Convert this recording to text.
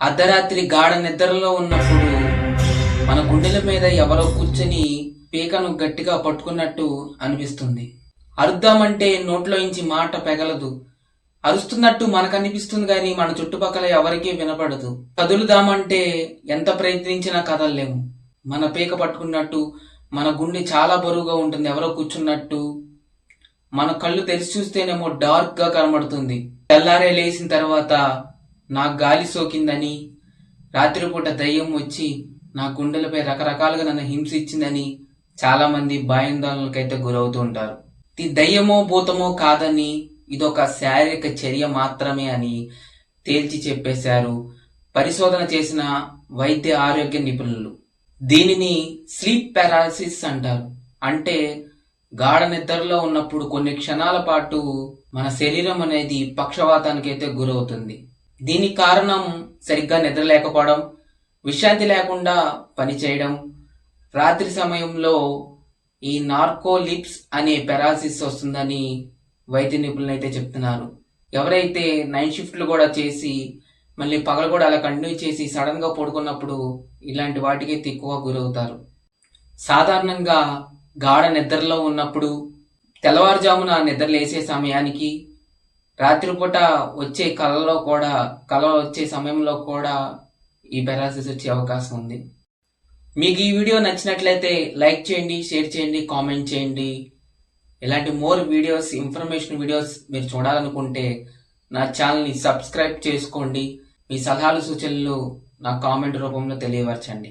అర్ధరాత్రి గాఢ నిద్రలో ఉన్నప్పుడు మన గుండెల మీద ఎవరో కూర్చొని పీకను గట్టిగా పట్టుకున్నట్టు అనిపిస్తుంది. అరుద్దామంటే నోట్లోంచి మాట పెగలదు. అరుస్తున్నట్టు మనకనిపిస్తుంది కానీ మన చుట్టుపక్కల ఎవరికీ వినపడదు. కదులుదామంటే ఎంత ప్రయత్నించినా కదలలేము. మన పీక పట్టుకున్నట్టు మన గుండె చాలా బరువుగా ఉంటుంది ఎవరో కూర్చున్నట్టు. మన కళ్ళు తెరిచి చూస్తేనేమో డార్క్గా కనబడుతుంది. తెల్లారే లేచిన తర్వాత నాకు గాలి సోకిందని రాత్రిపూట దయ్యం వచ్చి నా గుండెలపై రకరకాలుగా నన్ను హింసించిందని చాలామంది భయాందోళనలకైతే గురవుతూ ఉంటారు. ఇది దయ్యమో భూతమో కాదని ఇదొక శారీరక చర్య మాత్రమే అని తేల్చి చెప్పేశారు పరిశోధన చేసిన వైద్య ఆరోగ్య నిపుణులు. దీనిని స్లీప్ పారాలసిస్ అంటారు. అంటే గాఢ నిద్రలో ఉన్నప్పుడు కొన్ని క్షణాల పాటు మన శరీరం అనేది పక్షవాతానికి అయితే గురవుతుంది. దీనికి కారణం సరిగ్గా నిద్ర లేకపోవడం విశ్రాంతి లేకుండా పనిచేయడం రాత్రి సమయంలో ఈ నార్కోలిప్స్ అనే పెరాసిస్ వస్తుందని వైద్య నిపుణులు అయితే చెప్తున్నారు. ఎవరైతే నైట్ షిఫ్ట్లు కూడా చేసి మళ్ళీ పగలు కూడా అలా కంటిన్యూ చేసి సడన్గా పడుకున్నప్పుడు ఇలాంటి వాటికి అయితే ఎక్కువ గురవుతారు. సాధారణంగా గాఢ నిద్రలో ఉన్నప్పుడు తెల్లవారుజామున నిద్ర లేసే సమయానికి రాత్రిపూట వచ్చే కళలో కూడా కళ వచ్చే సమయంలో కూడా ఈ పెరాసిస్ వచ్చే అవకాశం ఉంది. మీకు ఈ వీడియో నచ్చినట్లయితే లైక్ చేయండి షేర్ చేయండి కామెంట్ చేయండి. ఇలాంటి మోర్ వీడియోస్ ఇన్ఫర్మేషన్ వీడియోస్ మీరు చూడాలనుకుంటే నా ఛానల్ని సబ్స్క్రైబ్ చేసుకోండి. మీ సలహాలు సూచనలు నా కామెంట్ రూపంలో తెలియవరచండి